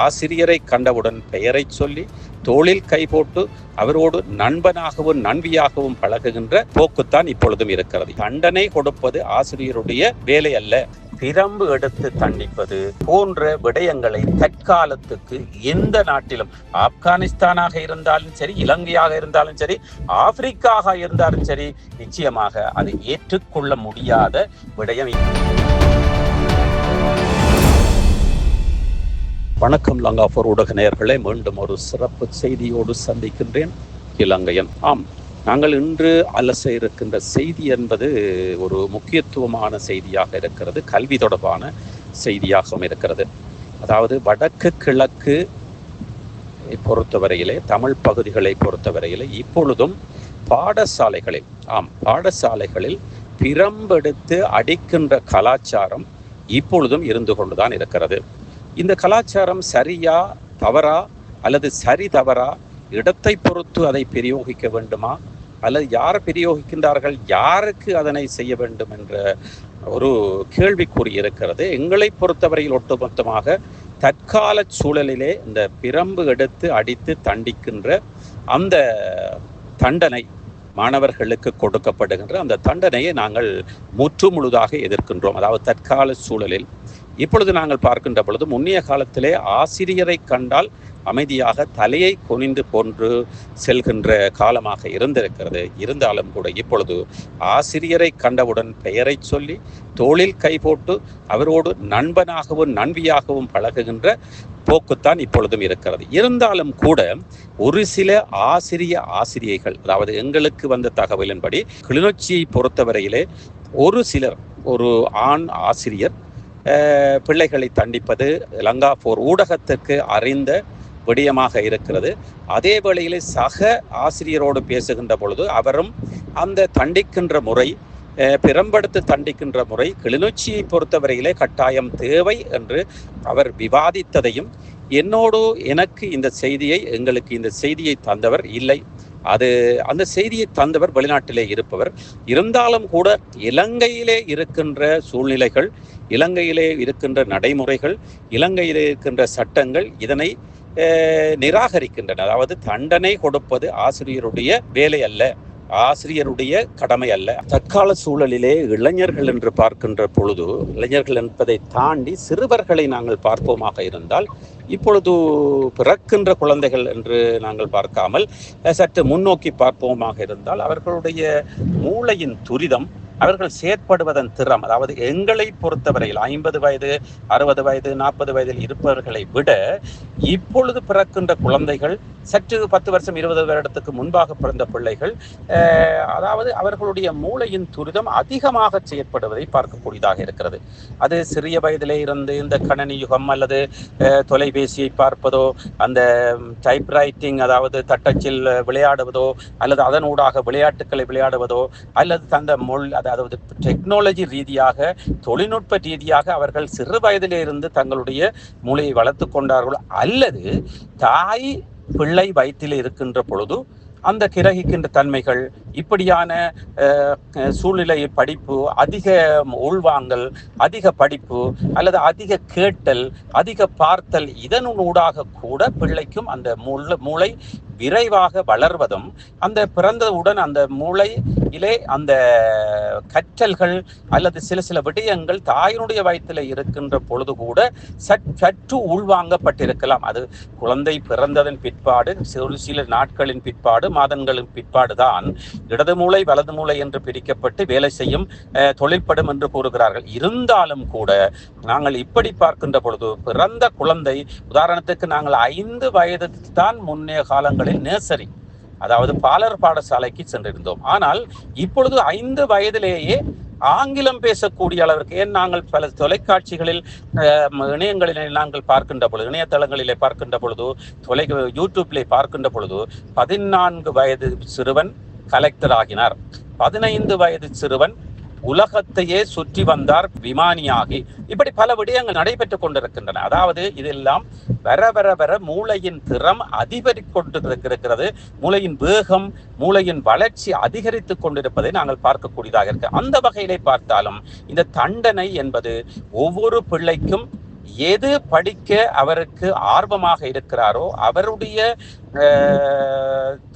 ஆசிரியரை கண்டவுடன் பெயரை சொல்லி தோளில் கை போட்டு அவரோடு நண்பனாகவும் நண்பியாகவும் பழகுகின்ற போக்குத்தான் இப்பொழுதும் இருக்கிறது. தண்டனை கொடுப்பது ஆசிரியருடைய வேலை அல்ல. பிரம்பு எடுத்து தண்டிப்பது போன்ற விடயங்களை தற்காலத்துக்கு எந்த நாட்டிலும் ஆப்கானிஸ்தானாக இருந்தாலும் சரி இலங்கையாக இருந்தாலும் சரி ஆப்பிரிக்காக இருந்தாலும் சரி நிச்சயமாக அது ஏற்றுக்கொள்ள முடியாத விடயம் வணக்கம் லங்காபூர் ஊடக நேயர்களை. மீண்டும் ஒரு சிறப்பு செய்தியோடு சந்திக்கின்றேன். இலங்கையன். ஆம் நாங்கள் இன்று அலச இருக்கின்ற செய்தி என்பது ஒரு முக்கியத்துவமான செய்தியாக இருக்கிறது. கல்வி தொடர்பான செய்தியாகவும் இருக்கிறது. அதாவது வடக்கு கிழக்கு பொறுத்தவரையிலே தமிழ் பகுதிகளை பொறுத்தவரையிலே இப்பொழுதும் பாடசாலைகளில் ஆம் பாடசாலைகளில் பிரம்பெடுத்து அடிக்கின்ற கலாச்சாரம் இப்பொழுதும் இருந்து கொண்டுதான் இருக்கிறது. இந்த கலாச்சாரம் சரியா தவறா அல்லது சரி தவறா? இடத்தை பொறுத்து அதை பிரயோகிக்க வேண்டுமா? அல்லது யார் பிரயோகிக்கின்றார்கள்? யாருக்கு அதனை செய்ய வேண்டும் என்ற ஒரு கேள்விக்குறி இருக்கிறது. எங்களை பொறுத்தவரையில் ஒட்டுமொத்தமாக தற்கால சூழலிலே இந்த பிரம்பு எடுத்து அடித்து தண்டிக்கின்ற அந்த தண்டனை மாணவர்களுக்கு கொடுக்கப்படுகின்ற அந்த தண்டனையை நாங்கள் முற்று முழுதாக எதிர்க்கின்றோம். அதாவது தற்கால சூழலில் இப்பொழுது நாங்கள் பார்க்கின்ற பொழுது முன்னைய காலத்திலே ஆசிரியரை கண்டால் அமைதியாக தலையை குனிந்து போன்று செல்கின்ற காலமாக இருந்திருக்கிறது. இருந்தாலும் கூட இப்பொழுது ஆசிரியரை கண்டவுடன் பெயரை சொல்லி தோளில் கை போட்டு அவரோடு நண்பனாகவும் நண்பியாகவும் பழகுகின்ற போக்குத்தான் இப்பொழுதும் இருக்கிறது. இருந்தாலும் கூட ஒரு சில ஆசிரிய ஆசிரியைகள் அதாவது எங்களுக்கு வந்த தகவலின்படி கிளிநொச்சியை பொறுத்தவரையிலே ஒரு சிலர் ஒரு ஆண் ஆசிரியர் பிள்ளைகளை தண்டிப்பது லங்கா போர் ஊடகத்துக்கு அறிந்த விடயமாக இருக்கிறது. அதே வேளையில் சக ஆசிரியரோடு பேசுகின்ற பொழுது அவரும் அந்த தண்டிக்கின்ற முறை பிறம்படுத்து தண்டிக்கின்ற முறை கிளிநொச்சியை பொறுத்தவரையிலே கட்டாயம் தேவை என்று அவர் விவாதித்ததையும் என்னோடு எனக்கு இந்த செய்தியை எங்களுக்கு இந்த செய்தியை தந்தவர் இல்லை. அது அந்த செய்தியை தந்தவர் வெளிநாட்டிலே இருப்பவர். இருந்தாலும் கூட இலங்கையிலே இருக்கின்ற சூழ்நிலைகள் இலங்கையிலே இருக்கின்ற நடைமுறைகள் இலங்கையிலே இருக்கின்ற சட்டங்கள் இதனை நிராகரிக்கின்றன. அதாவது தண்டனை கொடுப்பது ஆசிரியருடைய வேலை அல்ல ஆசிரியருடைய கடமை அல்ல. தற்கால சூழலிலே இளைஞர்கள் என்று பார்க்கின்ற பொழுது இளைஞர்கள் என்பதை தாண்டி சிறுவர்களை நாங்கள் பார்ப்போமாக இருந்தால் இப்பொழுது பிறக்கின்ற குழந்தைகள் என்று நாங்கள் பார்க்காமல் சற்று முன்னோக்கி பார்ப்போமாக இருந்தால் அவர்களுடைய மூளையின் துரிதம் அவர்கள் செயற்படுவதன் திறம் அதாவது எங்களை பொறுத்தவரையில் ஐம்பது வயது அறுபது வயது நாற்பது வயதில் இருப்பவர்களை விட இப்பொழுது பிறக்கின்ற குழந்தைகள் சற்று பத்து வருஷம் இருபது வருடத்துக்கு முன்பாக பிறந்த பிள்ளைகள் அதாவது அவர்களுடைய மூளையின் துரிதம் அதிகமாக செயற்படுவதை பார்க்கக்கூடியதாக இருக்கிறது. அது சிறிய வயதிலே இருந்து இந்த கணனி யுகம் அல்லது தொலைபேசியை பார்ப்பதோ அந்த டைப் ரைட்டிங் அதாவது தட்டச்சில் விளையாடுவதோ அல்லது அதனூடாக விளையாட்டுக்களை விளையாடுவதோ அல்லது தந்த மொழி அதாவது டெக்னாலஜி ரீதியாக தொழில்நுட்ப ரீதியாக அவர்கள் சிறு வயதிலிருந்து தங்களுடைய மூளையை வளர்த்து கொண்டார்கள். அல்லது தாய் பிள்ளை வயிற்றில் இருக்கின்ற பொழுது அந்த கிரகிக்கின்ற தன்மைகள் இப்படியான சூழ்நிலை படிப்பு அதிக உள்வாங்கல் அதிக படிப்பு அல்லது அதிக கேட்டல் அதிக பார்த்தல் இதனூடாக கூட பிள்ளைக்கும் அந்த மூளை விரைவாக வளர்வதும் அந்த பிறந்தவுடன் அந்த மூளை இலே அந்த கற்றல்கள் அல்லது சில சில விடயங்கள் தாயினுடைய வயத்தில் இருக்கின்ற பொழுது கூட சற்று உள்வாங்கப்பட்டிருக்கலாம். அது குழந்தை பிறந்ததன் பிற்பாடு ஒரு சில நாட்களின் பிற்பாடு மாதங்களின் பிற்பாடு தான் இடது மூளை வலது மூளை என்று பிரிக்கப்பட்டு வேலை செய்யும் தொழிற்படும் என்று கூறுகிறார்கள். இருந்தாலும் கூட நாங்கள் இப்படி பார்க்கின்ற பொழுது பிறந்த குழந்தை உதாரணத்துக்கு நாங்கள் ஐந்து வயது தான் முன்னைய காலங்களில் நேசரி அதாவது பாலர் பாடசாலைக்கு சென்றிருந்தோம். ஆனால் இப்பொழுது ஐந்து வயதிலேயே ஆங்கிலம் பேசக்கூடிய அளவிற்கு ஏன் நாங்கள் பல தொலைக்காட்சிகளில் இணையங்களிலே நாங்கள் பார்க்கின்ற பொழுது இணையதளங்களிலே பார்க்கின்ற பொழுது தொலை யூடியூப்லே பார்க்கின்ற பொழுது பதினான்கு வயது சிறுவன் கலெக்டர் ஆகினார். பதினைந்து வயது சிறுவன் உலகத்தையே சுற்றி வந்தார் விமானியாகி. இப்படி பல விடயங்கள் நடைபெற்றுக் கொண்டிருக்கின்றன. அதாவது இதெல்லாம் வர வர வர மூளையின் திறம் அதிகரித்துக் கொண்டிருக்கிறது. மூளையின் வேகம் மூளையின் வளர்ச்சி அதிகரித்துக் கொண்டிருப்பதை நாங்கள் பார்க்கக்கூடியதாக இருக்கு. அந்த வகையிலே பார்த்தாலும் இந்த தண்டனை என்பது ஒவ்வொரு பிள்ளைக்கும் எது படிக்க அவருக்கு ஆர்வமாக இருக்கிறாரோ அவருடைய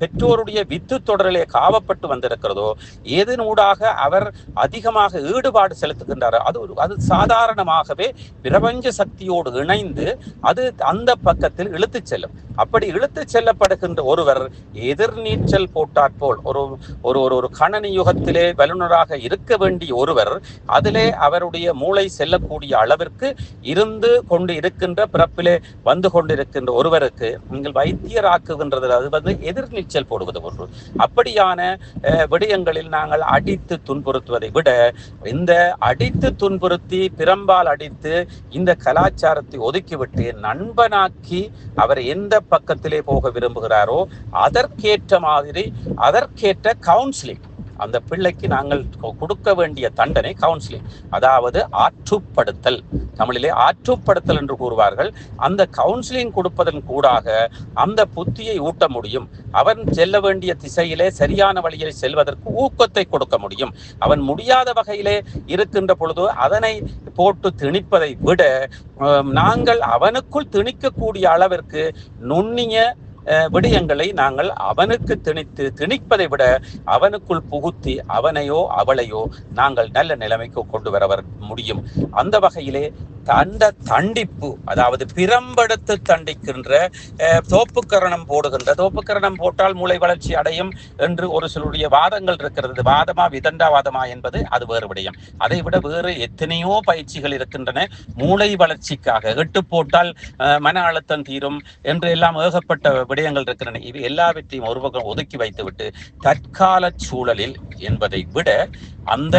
பெற்றோருடைய வித்து தொடரிலே காவப்பட்டு வந்திருக்கிறதோ எதனூடாக அவர் அதிகமாக ஈடுபாடு செலுத்துகின்றாரோ அது ஒரு அது சாதாரணமாகவே பிரபஞ்ச சக்தியோடு இணைந்து அது அந்த பக்கத்தில் இழுத்துச் செல்லும். அப்படி இழுத்துச் செல்லப்படுகின்ற ஒருவர் எதிர்நீச்சல் போட்டாற்போல் ஒரு ஒரு ஒரு ஒரு கணனி யுகத்திலே வல்லுநராக இருக்க வேண்டிய ஒருவர் அதிலே அவருடைய மூளை செல்லக்கூடிய அளவிற்கு இருந்து கொண்டு இருக்கின்ற பிறப்பிலே வந்து கொண்டிருக்கின்ற ஒருவருக்கு நீங்கள் வைத்தியராக்குகின்றது அது வந்து எதிர்நீச்சல் போடுவது ஒன்று அப்படியான விடயங்களில் நாங்கள் அடித்து துன்புறுத்துவதை விட இந்த அடித்து துன்புறுத்தி பிறம்பால் அடித்து இந்த கலாச்சாரத்தை ஒதுக்கிவிட்டு நண்பனாக்கி அவர் எந்த பக்கத்திலே போக விரும்புகிறாரோ அதற்கேற்ற மாதிரி அதற்கேற்ற கவுன்சிலிங் அந்த பிள்ளைக்கு நாங்கள் கொ- கொடுக்க வேண்டிய தண்டனை கவுன்சிலிங் அதாவது ஆற்றுப்படுத்தல். தமிழிலே ஆற்றுப்படுத்தல் என்று கூறுவார்கள். அந்த கவுன்சிலிங் கொடுப்பதன் கூடாக அந்த புத்தியை ஊட்ட முடியும். அவன் செல்ல வேண்டிய திசையிலே சரியான வழியில் செல்வதற்கு ஊக்கத்தை கொடுக்க முடியும். அவன் முடியாத வகையிலே இருக்கின்ற பொழுது அதனை போட்டு திணிப்பதை விட நாங்கள் அவனுக்குள் திணிக்கக்கூடிய அளவிற்கு நுண்ணிய விடயங்களை நாங்கள் அவனுக்கு திணித்து திணிப்பதை விட அவனுக்குள் புகுத்தி அவனையோ அவளையோ நாங்கள் நல்ல நிலைமைக்கு கொண்டு வர வர முடியும். அந்த வகையிலே தண்ட தண்டிப்பு அதாவது பிறம்பெடுத்து தண்டிக்கின்ற தோப்புக்கரணம் போடுகின்ற தோப்புக்கரணம் போட்டால் மூளை வளர்ச்சி அடையும் என்று ஒரு சிலருடைய வாதங்கள் இருக்கிறது. வாதமா விதண்டாவாதமா என்பது அது வேறு விடயம். அதை விட வேறு எத்தனையோ பயிற்சிகள் இருக்கின்றன. மூளை வளர்ச்சிக்காக எட்டு போட்டால் அஹ், மன அழுத்தம் தீரும் என்று எல்லாம் ஏகப்பட்ட விடயங்கள் இருக்கின்றன. இவை எல்லாவற்றையும் ஒரு பக்கம் ஒதுக்கி வைத்துவிட்டு தற்கால சூழலில் என்பதை விட அந்த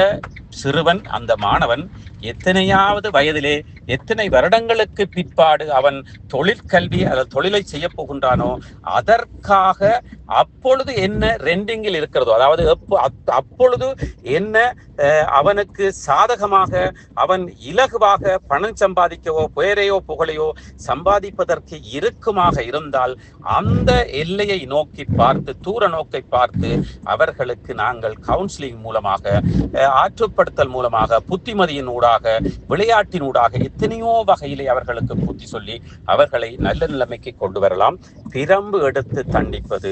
சிறுவன் அந்த மாணவன் எத்தனையாவது வயதிலே எத்தனை வருடங்களுக்கு பிற்பாடு அவன் தொழிற்கல்வி அல்லது தொழிலை செய்ய போகின்றானோ அதற்காக அப்பொழுது என்ன ரெண்டிங்கில் இருக்கிறதோ அதாவது எப்போ- அப்- அப்பொழுது என்ன அவனுக்கு சாதகமாக அவன் இலகுவாக பணம் சம்பாதிக்கவோ பெயரையோ புகழையோ சம்பாதிப்பதற்கு இருக்குமாக இருந்தால் அந்த எல்லையை நோக்கி பார்த்து தூர நோக்கை பார்த்து அவர்களுக்கு நாங்கள் கவுன்சிலிங் மூலமாக ஆற்றுப்படுத்தல் மூலமாக புத்திமதியின் ஊடாக விளையாட்டின் ஊடாக எத்தனையோ வகையிலே அவர்களுக்கு புத்தி சொல்லி அவர்களை நல்ல நிலைமைக்கு கொண்டு வரலாம். பிரம்பு எடுத்து தண்டிப்பது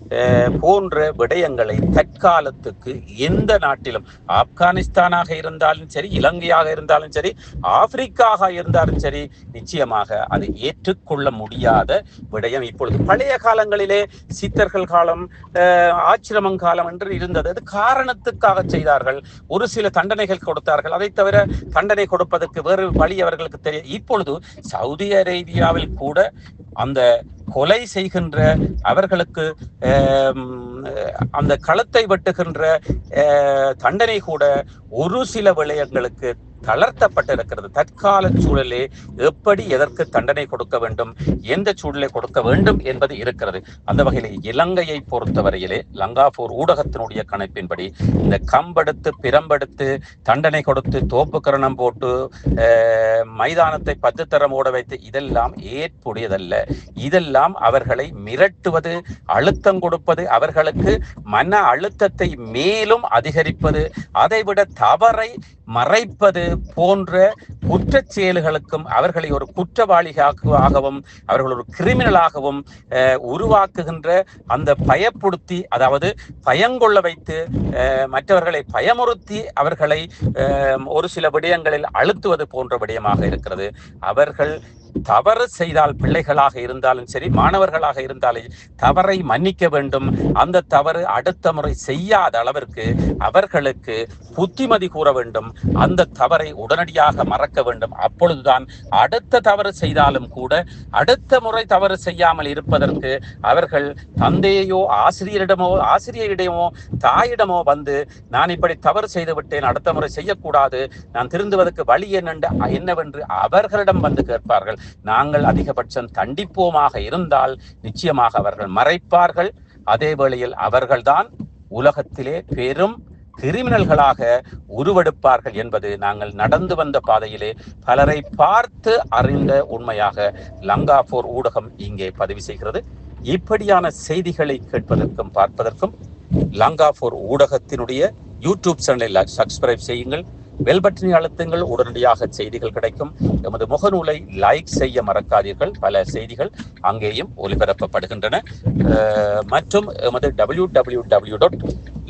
போன்ற விடயங்களை தற்காலத்துக்கு எந்த நாட்டிலும் ஆப்கானிஸ்தானாக இருந்தாலும் சரி இலங்கையாக இருந்தாலும் சரி ஆப்பிரிக்காக இருந்தாலும் சரி நிச்சயமாக அது ஏற்றுக்கொள்ள முடியாத விடயம். இப்பொழுது பழைய காலங்களிலே சித்தர்கள் காலம் ஆச்சிரமம் காலம் என்று இருந்தது. அது காரணத்துக்காக செய்தார்கள். ஒரு சில தண்டனைகள் கொடுத்தார்கள். அதை தவிர தண்டனை கொடுப்பதற்கு வேறு வழி அவர்களுக்கு தெரியும் இப்பொழுது சவுதி அரேபியாவில் கூட அந்த கொலை செய்கின்ற அவர்களுக்கு அந்த களத்தை வெட்டுகின்ற தண்டனை கூட ஒரு சில விளையங்களுக்கு தளர்த்தப்பட்டிருக்கிறது. தற்கால சூழலே எப்படி எதற்கு தண்டனை கொடுக்க வேண்டும் எந்த சூழலை கொடுக்க வேண்டும் என்பது இருக்கிறது. அந்த வகையில் இலங்கையை பொறுத்தவரையிலே லங்காபூர் ஊடகத்தினுடைய கணிப்பின்படி இந்த கம்பெடுத்து பிரம்பெடுத்து தண்டனை கொடுத்து தோப்புக்கரணம் போட்டு மைதானத்தை பத்து தரம் ஓட வைத்து இதெல்லாம் ஏற்புடையதல்ல. இதெல்லாம் அவர்களை மிரட்டுவது அழுத்தம் கொடுப்பது அவர்களுக்கு மன அழுத்தத்தை மேலும் அதிகரிப்பது அதைவிட தவறை மறைப்பது போன்ற குற்றச் செயல்களுக்கும் அவர்களை ஒரு குற்றவாளிகளாகவும் அவர்கள் ஒரு கிரிமினலாகவும் அஹ், உருவாக்குகின்ற அந்த பயப்படுத்தி அதாவது பயங்கொள்ள வைத்து அஹ், மற்றவர்களை பயமுறுத்தி அவர்களை அஹ், ஒரு சில விடயங்களில் அழுத்துவது போன்ற விடயமாக இருக்கிறது. அவர்கள் தவறு செய்தால் பிள்ளைகளாக இருந்தாலும் சரி மாணவர்களாக இருந்தாலும் தவறை மன்னிக்க வேண்டும். அந்த தவறு அடுத்த முறை செய்யாத அளவிற்கு அவர்களுக்கு புத்திமதி கூற வேண்டும். அந்த தவறை உடனடியாக மறக்க வேண்டும். அப்பொழுதுதான் அடுத்த தவறு செய்தாலும் கூட அடுத்த முறை தவறு செய்யாமல் இருப்பதற்கு அவர்கள் தந்தையோ ஆசிரியரிடமோ ஆசிரியரிடமோ தாயிடமோ வந்து நான் இப்படி தவறு செய்து விட்டேன் அடுத்த முறை செய்யக்கூடாது. நான் திருந்துவதற்கு வழி என்னென்று என்னவென்று அவர்களிடம் வந்து கேட்பார்கள். நாங்கள் அதிகபட்சம் தண்டிப்போமாக இருந்தால் நிச்சயமாக அவர்கள் மறைப்பார்கள். அதே வேளையில் அவர்கள்தான் உலகத்திலே பெரும் கிரிமினல்களாக உருவெடுப்பார்கள் என்பது நாங்கள் நடந்து வந்த பாதையிலே பலரை பார்த்து அறிந்த உண்மையாக லங்காபோர் ஊடகம் இங்கே பதிவு செய்கிறது. இப்படியான செய்திகளை கேட்பதற்கும் பார்ப்பதற்கும் லங்காபோர் ஊடகத்தினுடைய யூடியூப் சேனலை சப்ஸ்கிரைப் செய்யுங்கள். பெல் பட்டனை அழுத்துங்கள் உடனடியாக செய்திகள் கிடைக்கும். எமது முகநூலை லைக் செய்ய மறக்காதீர்கள். பல செய்திகள் அங்கேயும் ஒலிபரப்பப்படுகின்றன மற்றும் எமது W W W dot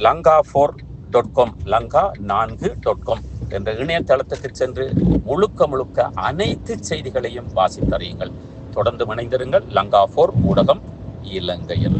Lanka four dot com Lanka நான்கு டாட் காம் என்ற இணையதளத்துக்கு சென்று முழுக்க முழுக்க அனைத்து செய்திகளையும் வாசித்தறியுங்கள். தொடர்ந்து இணைந்திருங்கள். லங்கா ஃபோர் ஊடகம் இலங்கையில்.